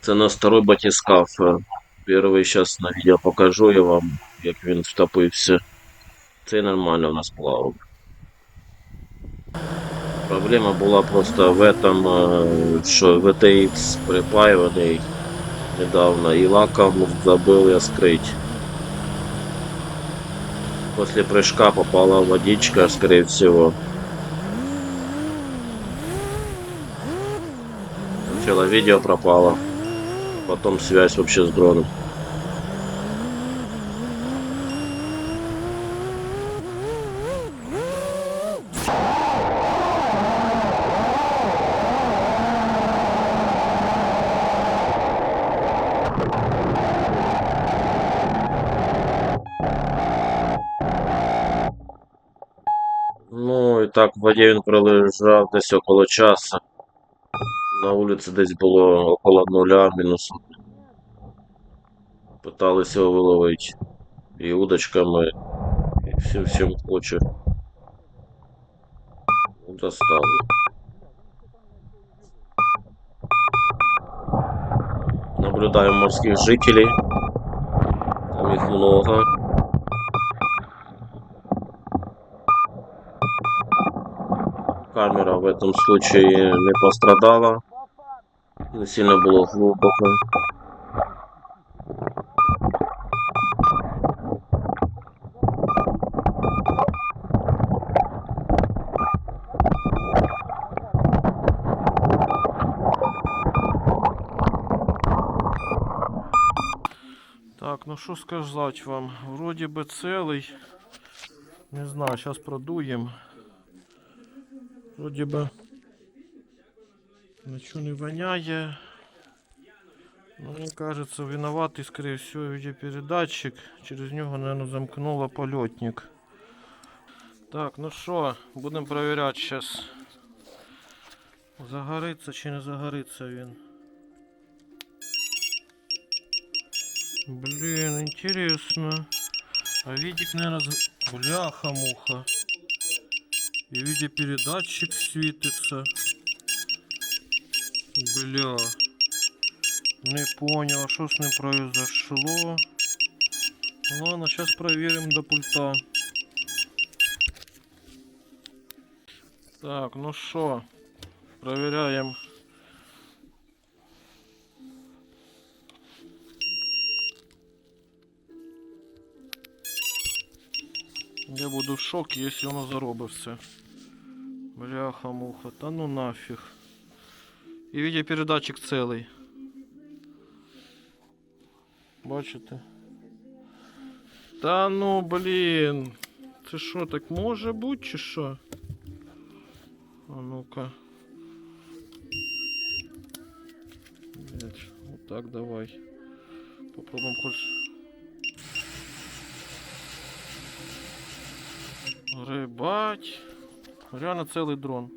Це на старий батискаф. Е, Перший зараз на відео покажу я вам, як він втопився. Це нормально в нас плавав. Проблема була просто в этом, е, що VTX припаюваний недавно і лаком забыл я скрыть. После прыжка попала водичка, скорее всего. Сначала видео пропало, потом связь вообще с дроном. Ну і так в воді він пролежав десь около часу. На вулиці десь було около нуля мінус. Пытались його виловити. І удочками, і всім всім хоче. Ну, Достали. Наблюдаем морских жителей. Там их много. Камера в этом случае не пострадала. Не сильно было глубоко. Так, ну що сказати вам? Вроді би целий. Не знаю, зараз продуємо. Вроді би нічого не воняє. Ну, мені кажется, виноватий, скорее всего, відеопередатчик. Через нього, наверное, замкнуло польотник. Так, ну що, будемо перевіряти зараз. Загориться чи не загориться він. Блин, интересно. А видик, наверное, з- бляха-муха. И видеопередатчик светится. Бля. Не понял, а что с ним произошло. Ладно, сейчас проверим до пульта. Так, ну что, проверяем. Я буду в шокі, якщо воно заробить все. Бляха-муха, та ну нафіг І відеопередатчик цілий. Бачите? Та ну блін. Це що, так може бути чи що? А ну-ка. Блядь, вот так давай. Попробуем хоть Рибать. Реально целый дрон.